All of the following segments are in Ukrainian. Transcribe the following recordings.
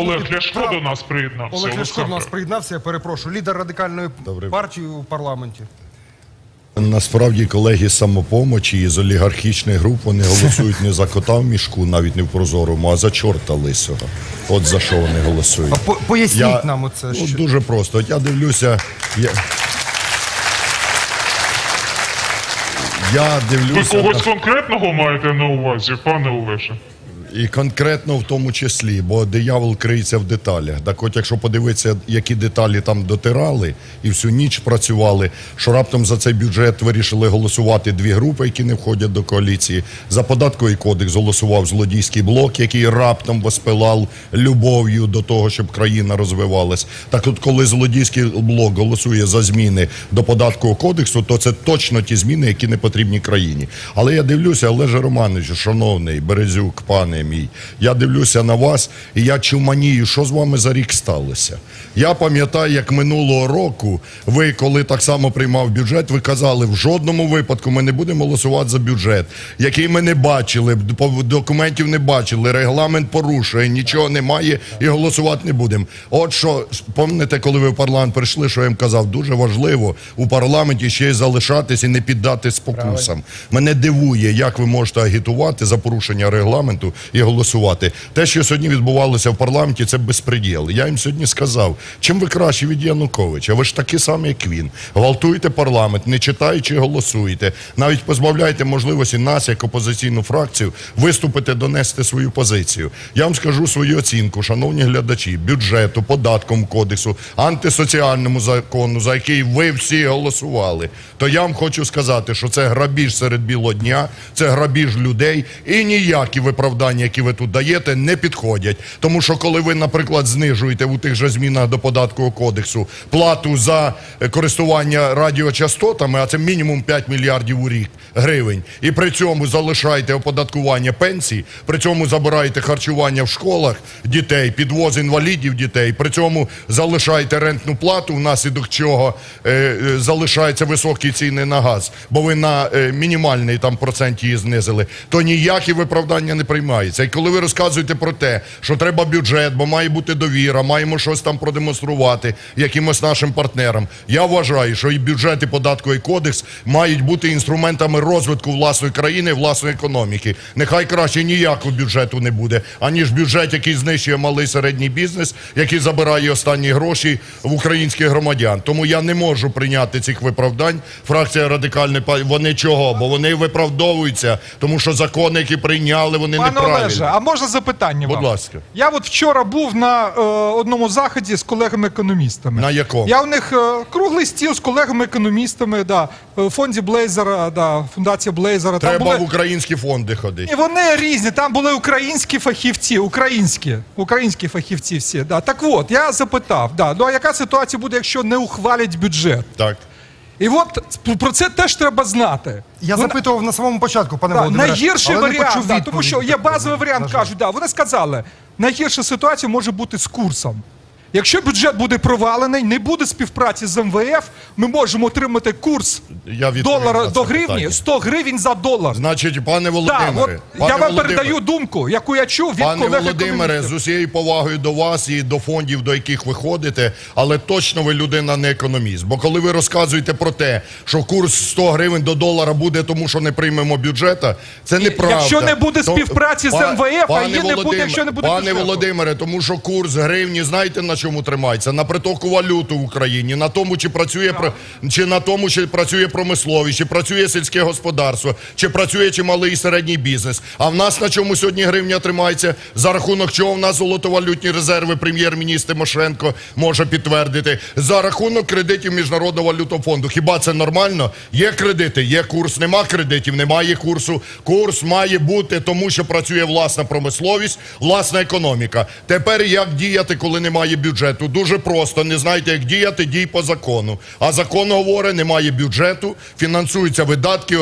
Олег Ляшко до нас приєднався. Олег Ляшко до нас приєднався, я перепрошую. Лідер радикальної Добрий. партії у парламенті. Насправді колеги з самопомочі і з олігархічних груп вони голосують не за кота в мішку, навіть не в прозорому, а за чорта лисого. От за що вони голосують. А по- поясніть нам оце, Ну, що- Дуже просто. От я дивлюся. Я, я Ви когось на- конкретного маєте на увазі, пане Олеже? І конкретно в тому числі, бо диявол криється в деталях. Так от, якщо подивитися, які деталі там дотирали і всю ніч працювали, що раптом за цей бюджет вирішили голосувати дві групи, які не входять до коаліції. За податковий кодекс голосував злодійський блок, який раптом воспилав любов'ю до того, щоб країна розвивалась. Так от, коли злодійський блок голосує за зміни до податкового кодексу, то це точно ті зміни, які не потрібні країні. Але я дивлюся, Олеже Романовичу, шановний Березюк, пане мій, я дивлюся на вас і я чуманію, що з вами за рік сталося. Я пам'ятаю, як минулого року ви, коли так само приймав бюджет, ви казали, в жодному випадку ми не будемо голосувати за бюджет, який ми не бачили, документів не бачили, регламент порушує, нічого немає і голосувати не будемо. От що, пам'ятаєте, коли ви в парламент прийшли, що я їм казав, дуже важливо у парламенті ще й залишатись і не піддати спокусам. Мене дивує, як ви можете агітувати за порушення регламенту і голосувати. Те, що сьогодні відбувалося в парламенті, це безпреділ. Я їм сьогодні сказав, чим ви краще від Януковича? Ви ж такі самі, як він. Гвалтуєте парламент, не читаючи, голосуєте. Навіть позбавляєте можливості нас, як опозиційну фракцію, виступити, донести свою позицію. Я вам скажу свою оцінку, шановні глядачі, бюджету, податковому кодексу, антисоціальному закону, за який ви всі голосували. То я вам хочу сказати, що це грабіж серед білого дня, це грабіж людей, і ніякі виправдання, які ви тут даєте, не підходять. Тому що коли ви, наприклад, знижуєте у тих же змінах до податкового кодексу плату за користування радіочастотами, а це мінімум 5 мільярдів у рік гривень, і при цьому залишаєте оподаткування пенсій, при цьому забираєте харчування в школах дітей, підвоз інвалідів дітей, при цьому залишаєте рентну плату, внаслідок чого е, е, залишаються високі ціни на газ, бо ви на е, мінімальний там процент її знизили, то ніякі виправдання не приймаються. І коли ви розказуєте про те, що треба бюджет, бо має бути довіра, маємо щось там продемонструвати якимось нашим партнерам. Я вважаю, що і бюджет, і податковий кодекс мають бути інструментами розвитку власної країни, власної економіки. Нехай краще ніякого бюджету не буде, аніж бюджет, який знищує малий середній бізнес, який забирає останні гроші в українських громадян. Тому я не можу прийняти цих виправдань. Фракція радикальної вони чого? Бо вони виправдовуються, тому що закони, які прийняли, вони неправильні. Олеже, а можна запитання Будь вам? ласка. Я от вчора був на е, одному заході з колегами-економістами. На якому? Я у них е, круглий стіл з колегами-економістами, да, в фонді Блейзера, да, фундація Блейзера. Там Треба були... в українські фонди ходити. І вони різні, там були українські фахівці, українські, українські фахівці всі. Да. Так от, я запитав, да, ну а яка ситуація буде, якщо не ухвалять бюджет? Так. І от про це теж треба знати. Я Вона- запитував на самому початку, пане Да, Володимире. найгірший але не варіант, почув да, відповіді тому що є базовий на варіант, жаль. кажуть, да, вони сказали, найгірша ситуація може бути з курсом. Якщо бюджет буде провалений, не буде співпраці з МВФ, ми можемо отримати курс Я долара до гривні, питання. 100 гривень за долар. Значить, пане Да, Володимире, от пане я вам Володимире, передаю думку, яку я чув від Пане колег Володимире, з усією повагою до вас і до фондів, до яких ви ходите, але точно ви людина не економіст. Бо коли ви розказуєте про те, що курс 100 гривень до долара буде, тому що не приймемо бюджета, це неправда. якщо не буде То- співпраці з Па- МВФ, а її не буде, якщо не буде Пане бюджету. Володимире, тому що курс гривні, знаєте на чому тримається? На притоку валюту в Україні, на тому, чи працює чи на тому, чи працює промисловість, чи працює сільське господарство, чи працює чи малий і середній бізнес. А в нас на чому сьогодні гривня тримається? За рахунок чого в нас золотовалютні резерви прем'єр-міністр Тимошенко може підтвердити. За рахунок кредитів Міжнародного валютного фонду. Хіба це нормально? Є кредити, є курс, нема кредитів, немає курсу. Курс має бути тому, що працює власна промисловість, власна економіка. Тепер як діяти, коли немає бюджету? Бюджету дуже просто. Не знаєте, як діяти, дій по закону. А закон говорить, немає бюджету, фінансуються видатки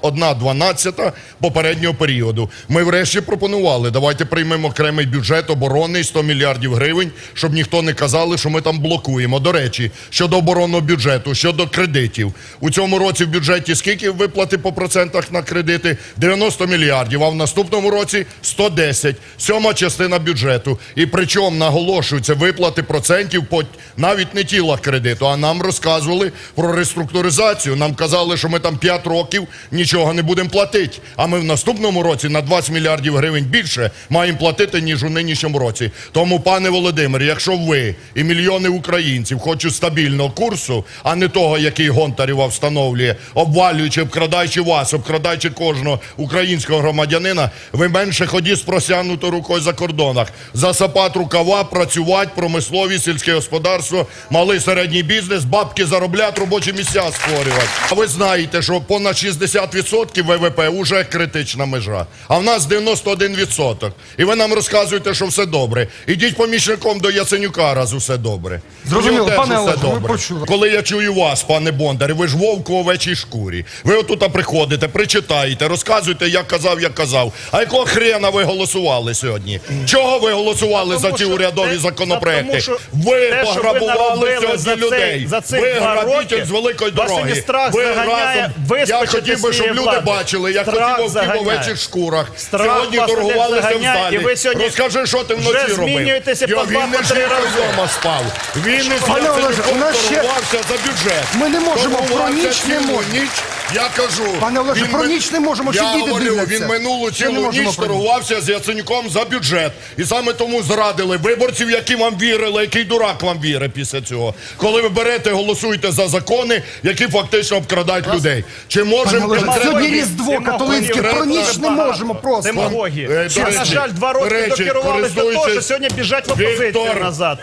одна дванадцята попереднього періоду. Ми врешті пропонували, давайте приймемо окремий бюджет оборони 100 мільярдів гривень, щоб ніхто не казали, що ми там блокуємо. До речі, щодо оборонного бюджету, щодо кредитів. У цьому році в бюджеті скільки виплати по процентах на кредити? 90 мільярдів, а в наступному році 110. Сьома частина бюджету. І причому наголошуються виплати процентів по навіть не тілах кредиту, а нам розказували про реструктуризацію. Нам казали, що ми там 5 років нічого не будемо платити. А ми в наступному році на 20 мільярдів гривень більше маємо платити, ніж у нинішньому році. Тому, пане Володимир, якщо ви і мільйони українців хочуть стабільного курсу, а не того, який Гонтарєва встановлює, обвалюючи, обкрадаючи вас, обкрадаючи кожного українського громадянина, ви менше ходіть з просягнутою рукою за кордонах. Засапати рукава, працювати, промисловість, сільське господарство, малий середній бізнес, бабки заробляти, робочі місця створювати. А ви знаєте, що понад 60% ВВП уже критична межа, а в нас 91%. І ви нам розказуєте, що все добре. Ідіть помічником до Яценюка, раз усе добре. Зрозуміло, пане Олеже, добре. почули. Коли я чую вас, пане Бондар, ви ж вовк у овечій шкурі. Ви отут приходите, причитаєте, розказуєте, як казав, як казав. А якого хрена ви голосували сьогодні? Чого ви голосували за ці урядові законопроекти? Тому що Ви те, що ви пограбували сьогодні за людей. за цих ви два грабитель з великої дороги. страх ви разом. Я хотів би, щоб люди влади. бачили, як Страх хотів вовків в овечих шкурах. Страх сьогодні торгувалися в залі. ви сьогодні Розкажи, що ти вночі робив. змінюєтеся по два, не по три рази. спав. Він ще- торгувався за бюджет. Ми не можемо, про ніч не можемо. Я кажу. Пане Олеже, він про ми- ніч не можемо, ще Я діти говорю, дивляться. він минулу не цілу можемо ніч про ніч. торгувався з Яценюком за бюджет. І саме тому зрадили виборців, які вам вірили, який дурак вам вірить після цього. Коли ви берете, голосуєте за закони, які фактично обкрадають людей. Чи Пане можемо Олеже, конкретно- сьогодні Різдво католицьке, про ніч не можемо просто. Демагогії. Е, до На жаль, два до роки речі, докерувалися до того, що користуючись- сьогодні біжать в опозицію Віктор, назад.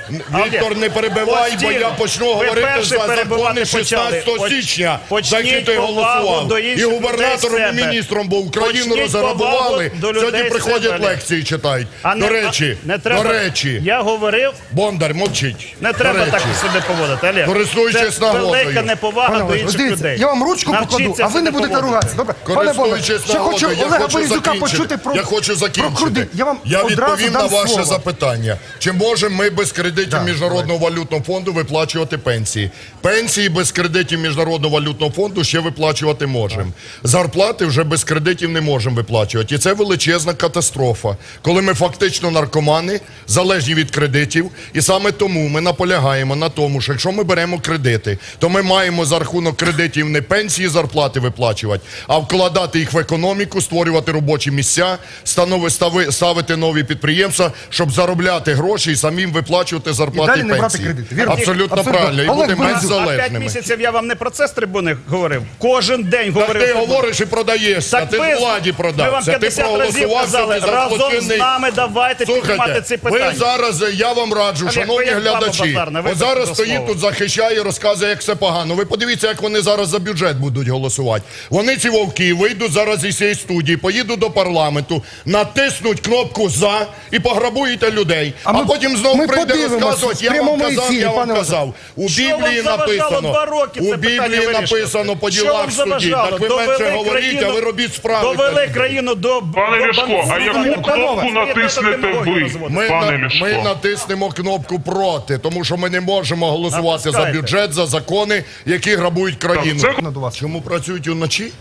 Віктор, не перебивай, бо я почну говорити за закони 16 січня, за які ти до І губернатором, і міністром, бо Україну розграбували. Сьогодні приходять себе. лекції читають. А До не- речі, не треба. до речі, Я говорив, Бондар, мовчить. не треба так себе поводити. Олег. Користуючись Це нагодою. велика неповага до інших людей. я вам ручку покладу, а ви не будете ругатися. Добре, пане Бондар, Користуючись ще хочу нагодою, я Олега хочу Борисюка почути про Я хочу закінчити. Я вам Я відповім на ваше запитання. Чи можемо ми без кредитів Міжнародного валютного фонду виплачувати пенсії? Пенсії без кредитів Міжнародного валютного фонду ще виплачувати можемо. Зарплати вже без кредитів не можемо виплачувати. І це величезна катастрофа, коли ми фактично наркомани, залежні від кредитів. І саме тому ми наполягаємо на тому, що якщо ми беремо кредити, то ми маємо за рахунок кредитів не пенсії, зарплати виплачувати, а вкладати їх в економіку, створювати робочі місця, станови- стави- ставити нові підприємства, щоб заробляти гроші і самим виплачувати зарплати далі і не брати пенсії. кредити. Абсолютно, Абсолютно. правильно. І Олег бути менш А п'ять місяців я вам не про це з трибуни говорив. Кожен день Так ти говориш і продаєшся, Так ти ви- владі Ми вам продався, ти 50 разів проголосував казали, за разом з злочинний нами давайте піднімати ці питання. ви зараз, я вам раджу, шановні ви глядачі, ви от зараз стоїть тут, захищає, розказує, як все погано. Ви подивіться, як вони зараз за бюджет будуть голосувати. Вони ці вовки вийдуть зараз із цієї студії, поїдуть до парламенту, натиснуть кнопку за і пограбуєте людей. А, А ми- потім знову прийде розказувати, я вам казав, я вам казав. У Біблії написано, два роки у Біблії написано по ділах в. Заважало? Так ви Довели менше говоріть, а ви робіть справи. Довели країну до Пане до Ляшко, а яку кнопку натиснете ви? Ми, Пане на- Ляшко. ми натиснемо кнопку проти, тому що ми не можемо голосувати за Натискайте. бюджет, за закони, які грабують країну. Так, це- Чому працюють уночі?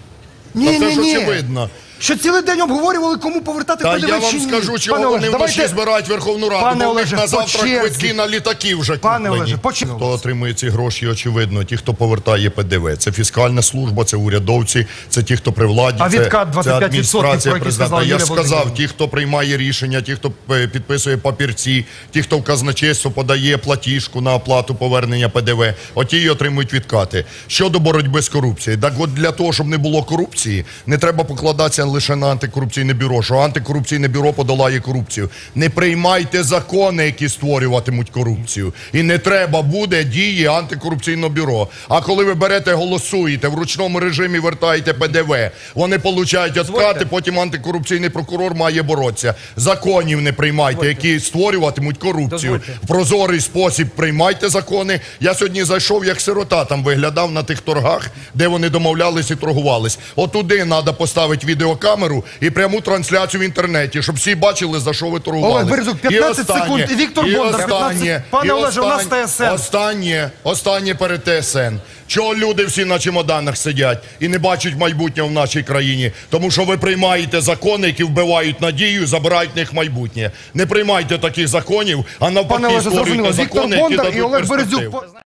Ні, Та ні, це ж ні. очевидно. Що цілий день обговорювали, кому повертати Та ПДВ я вам ні. скажу, чого Пане вони Олеже, вночі давайте- збирають Верховну Раду, Пане бо в них Олеже, на по завтра черзі. квитки на літаки вже Пане куплені. Олеже, по черзі. Хто отримує ці гроші, очевидно, ті, хто повертає ПДВ. Це фіскальна служба, це урядовці, це ті, хто при владі, А це, відкат 25%, це адміністрація про який президента. сказала Я Юлія ж сказав, Володимирівна. ті, хто приймає рішення, ті, хто е, підписує папірці, ті, хто в казначейство подає платіжку на оплату повернення ПДВ, оті й отримують відкати. Щодо боротьби з корупцією, так от для того, щоб не було корупції, не треба покладатися лише на антикорупційне бюро, що антикорупційне бюро подолає корупцію. Не приймайте закони, які створюватимуть корупцію. І не треба буде дії антикорупційного бюро. А коли ви берете, голосуєте, в ручному режимі вертаєте ПДВ, вони получають откати, потім антикорупційний прокурор має боротися. Законів не приймайте, які створюватимуть корупцію. В прозорий спосіб приймайте закони. Я сьогодні зайшов, як сирота там виглядав на тих торгах, де вони домовлялись і торгувались. Отуди треба поставити відеокамеру і пряму трансляцію в інтернеті, щоб всі бачили, за що ви торгували. Олег Березюк, 15 секунд. І Віктор і Бондар, 15 останнє, Пане Олеже, у нас останнє, ТСН. Останнє, останнє перед ТСН. Чого люди всі на чемоданах сидять і не бачать майбутнього в нашій країні? Тому що ви приймаєте закони, які вбивають надію, забирають в них майбутнє. Не приймайте таких законів, а навпаки Пане Олеже, створюйте зрозуміло. Віктор закони, які Бондар і дадуть Олег перспективу. Березюк.